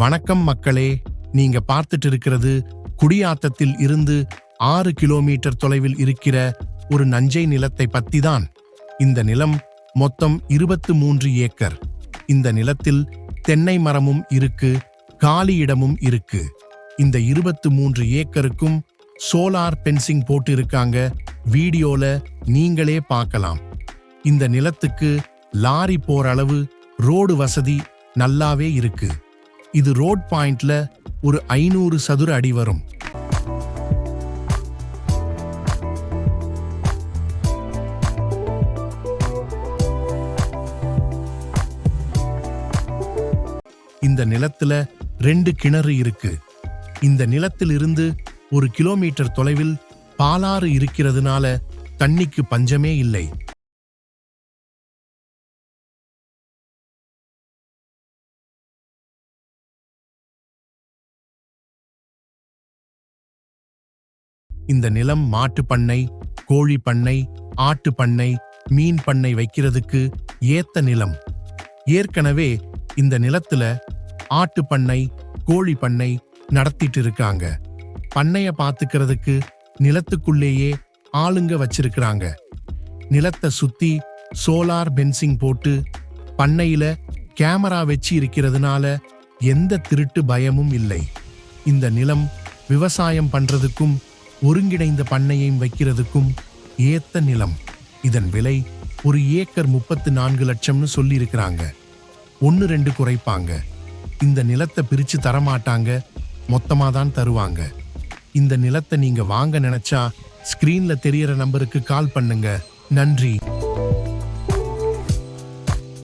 வணக்கம் மக்களே நீங்க பார்த்துட்டு இருக்கிறது குடியாத்தத்தில் இருந்து ஆறு கிலோமீட்டர் தொலைவில் இருக்கிற ஒரு நஞ்சை நிலத்தை பத்தி தான் இந்த நிலம் மொத்தம் இருபத்து மூன்று ஏக்கர். இந்த நிலத்தில் தென்னை மரமும் இருக்கு காலி இடமும் இருக்கு. இந்த இருபத்து மூன்று ஏக்கருக்கும் சோலார் பென்சிங் போட்டு இருக்காங்க வீடியோல நீங்களே பார்க்கலாம். இந்த நிலத்துக்கு லாரி போற அளவு ரோடு வசதி நல்லாவே இருக்கு. இது ரோட் பாயிண்ட்ல ஒரு ஐநூறு சதுர அடி வரும். இந்த நிலத்துல ரெண்டு கிணறு இருக்கு. இந்த நிலத்திலிருந்து ஒரு கிலோமீட்டர் தொலைவில் பாலாறு இருக்கிறதுனால தண்ணிக்கு பஞ்சமே இல்லை. இந்த நிலம் மாட்டு பண்ணை கோழி பண்ணை ஆட்டு பண்ணை மீன் பண்ணை வைக்கிறதுக்கு ஏத்த நிலம். ஏற்கனவே இந்த நிலத்துல ஆட்டு பண்ணை கோழி பண்ணை நடத்திட்டு இருக்காங்க. பண்ணைய பாத்துக்கிறதுக்கு நிலத்துக்குள்ளேயே ஆளுங்க வச்சிருக்கிறாங்க. நிலத்தை சுத்தி சோலார் பென்சிங் போட்டு பண்ணையில கேமரா வச்சு இருக்கிறதுனால எந்த திருட்டு பயமும் இல்லை. இந்த நிலம் விவசாயம் பண்றதுக்கும் ஒருங்கிணைந்த பண்ணையையும் வைக்கிறதுக்கும் ஏத்த நிலம். இதன் விலை ஒரு ஏக்கர் முப்பத்து நான்கு லட்சம்னு சொல்லியிருக்கிறாங்க. ஒன்று ரெண்டு குறைப்பாங்க. இந்த நிலத்தை பிரித்து தரமாட்டாங்க. மொத்தமாக தான் தருவாங்க. இந்த நிலத்தை நீங்கள் வாங்க நினச்சா ஸ்க்ரீனில் தெரியற நம்பருக்கு கால் பண்ணுங்க. நன்றி.